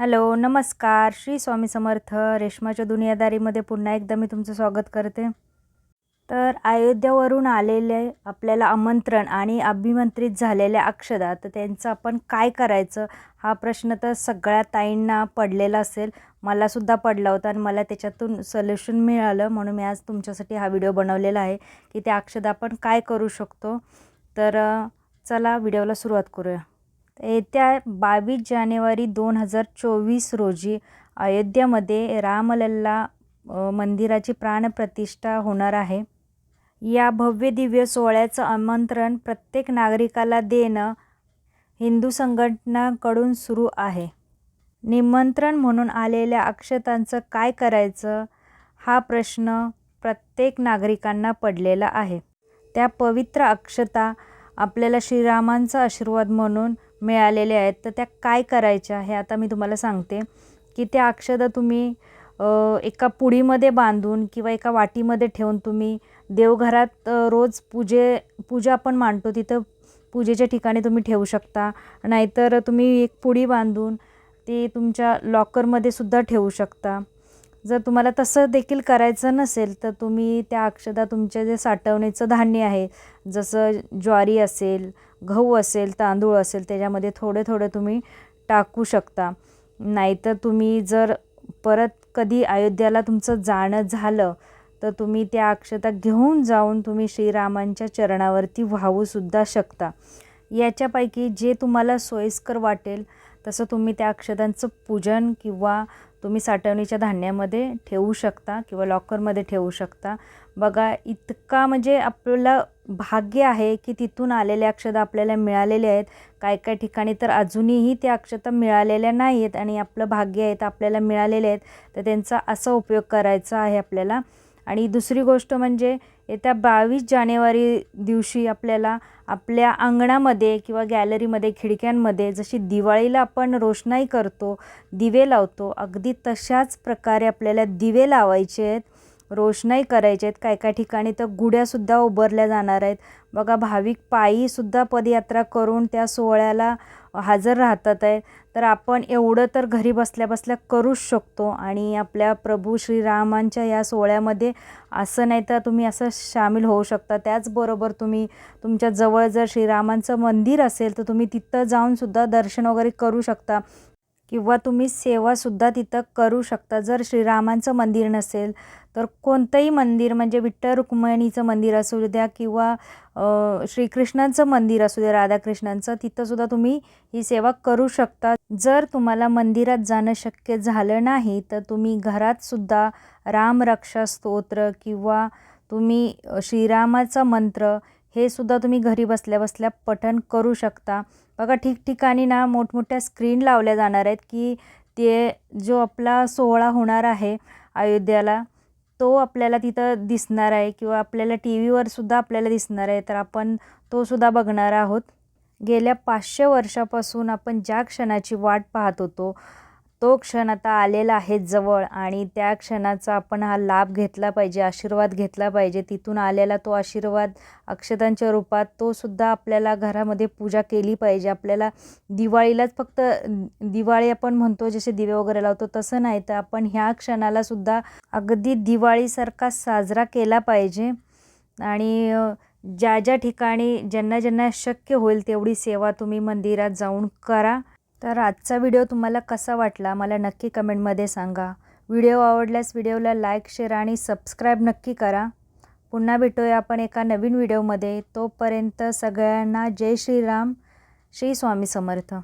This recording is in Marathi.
हॅलो नमस्कार. श्री स्वामी समर्थ रेशमाच्या दुनियादारीमध्ये पुन्हा एकदा मी तुमचं स्वागत करते. तर अयोध्यावरून आलेले आपल्याला आमंत्रण आणि अभिमंत्रित झालेल्या अक्षदा तर त्यांचं आपण काय करायचं हा प्रश्न तर सगळ्या ताईंना पडलेला असेल. मलासुद्धा पडला होता आणि मला त्याच्यातून सोल्युशन मिळालं. म्हणून मी आज तुमच्यासाठी हा व्हिडिओ बनवलेला आहे की त्या अक्षदा आपण काय करू शकतो. तर चला व्हिडिओला सुरुवात करूया. येत्या बावीस जानेवारी दोन हजार चोवीस रोजी अयोध्यामध्ये रामलल्ला मंदिराची प्राणप्रतिष्ठा होणार आहे. या भव्य दिव्य सोहळ्याचं आमंत्रण प्रत्येक नागरिकाला देणं हिंदू संघटनाकडून सुरू आहे. निमंत्रण म्हणून आलेल्या अक्षतांचं काय करायचं हा प्रश्न प्रत्येक नागरिकांना पडलेला आहे. त्या पवित्र अक्षता आपल्याला श्रीरामांचा आशीर्वाद म्हणून मिळालेले आहेत तर त्या काय करायच्या हे आता मी तुम्हाला सांगते. की त्या अक्षदा तुम्ही एका पुडीमध्ये बांधून किंवा एका वाटीमध्ये ठेवून तुम्ही देवघरात रोज पूजे पूजा आपण मांडतो. तिथं पूजेच्या ठिकाणी तुम्ही ठेवू शकता. नाहीतर तुम्ही एक पुडी बांधून ती तुमच्या लॉकरमध्ये सुद्धा ठेवू शकता. जर तुम्हाला तसं देखील करायचं नसेल तर तुम्ही त्या अक्षता तुमच्या जे साठवणीचं धान्य आहे जसं ज्वारी असेल गहू असेल तांदूळ असेल त्याच्यामध्ये थोडे थोडे तुम्ही टाकू शकता. नाहीतर तुम्ही जर परत कधी अयोध्याला तुमचं जाणं झालं तर तुम्ही त्या अक्षता घेऊन जाऊन तुम्ही श्रीरामांच्या चरणावरती वाहूसुद्धा शकता. याच्यापैकी जे तुम्हाला सोयीस्कर वाटेल तसं तुम्ही त्या अक्षतांचं पूजन किंवा तुम्ही साठवणीच्या धान्यामध्ये ठेवू शकता किंवा लॉकरमध्ये ठेवू शकता. बघा इतका म्हणजे आपल्याला भाग्य आहे की तिथून आलेल्या अक्षता आपल्याला मिळालेल्या आहेत. काय काय ठिकाणी तर अजूनही त्या अक्षतं मिळालेल्या नाही आहेत आणि आपलं भाग्य आहे तर आपल्याला मिळालेले आहेत. तर त्यांचा असा उपयोग करायचा आहे आपल्याला. आणि दुसरी गोष्ट म्हणजे येत्या बावीस जानेवारी दिवशी आपल्याला आपल्या अंगणामध्ये किंवा गॅलरीमध्ये खिडक्यांमध्ये जशी दिवाळीला आपण रोषणाई करतो दिवे लावतो अगदी तशाच प्रकारे आपल्याला दिवे लावायचे आहेत रोषणाई करायचे आहेत. काय काय ठिकाणी तर गुड्यासुद्धा उभारल्या जाणार आहेत. बघा भाविक पायीसुद्धा पदयात्रा करून त्या सोहळ्याला हजर राहतात आहे. तर आपण एवढं तर घरी बसल्या बसल्या करूच शकतो आणि आपल्या प्रभू श्रीरामांच्या या सोहळ्यामध्ये असं नाही तर तुम्ही असं सामील होऊ शकता. त्याचबरोबर तुम्ही तुमच्या जवळ जर श्रीरामांचं मंदिर असेल तर तुम्ही तिथं जाऊनसुद्धा दर्शन वगैरे करू शकता. किंवा तुम्ही सेवासुद्धा तिथं करू शकता. जर श्रीरामांचं मंदिर नसेल तर कोणतंही मंदिर म्हणजे विठ्ठल रुक्मिणीचं मंदिर असू द्या किंवा श्रीकृष्णांचं मंदिर असू द्या राधाकृष्णांचं तिथंसुद्धा तुम्ही ही सेवा करू शकता. जर तुम्हाला मंदिरात जाणं शक्य झालं नाही तर तुम्ही घरातसुद्धा रामरक्षा स्तोत्र किंवा तुम्ही श्रीरामाचा मंत्र हे सुद्धा तुम्ही घरी बसल्या बसल्या पठण करू शकता. बघा ठिकठिकाणी ना मोठमोठ्या स्क्रीन लावल्या जाणार आहेत की ते जो आपला सोहळा होणार आहे अयोध्याला तो आपल्याला तिथं दिसणार आहे किंवा आपल्याला टी व्हीवर सुद्धा आपल्याला दिसणार आहे. तर आपण तो सुद्धा बघणार आहोत. गेल्या पाचशे वर्षापासून आपण ज्या क्षणाची वाट पाहत होतो तो क्षण आता आलेला आहे जवळ आणि त्या क्षणाचा आपण हा लाभ घेतला पाहिजे आशीर्वाद घेतला पाहिजे. तिथून आलेला तो आशीर्वाद अक्षतांच्या रूपात तो सुद्धा आपल्याला घरामध्ये पूजा केली पाहिजे. आपल्याला दिवाळीलाच फक्त दिवाळी आपण म्हणतो जसे दिवे वगैरे लावतो तसं नाही. तर आपण ह्या क्षणाला सुद्धा अगदी दिवाळीसारखा साजरा केला पाहिजे. आणि ज्या ज्या ठिकाणी ज्यांना ज्यांना शक्य होईल तेवढी सेवा तुम्ही मंदिरात जाऊन करा. तर आजचा व्हिडिओ तुम्हाला कसा वाटला मला नक्की कमेंटमध्ये सांगा. व्हिडिओ आवडल्यास व्हिडिओला लाईक शेअर आणि सबस्क्राईब नक्की करा. पुन्हा भेटूया आपण एका नवीन व्हिडिओमध्ये. तोपर्यंत सगळ्यांना जय श्रीराम श्री स्वामी समर्थ.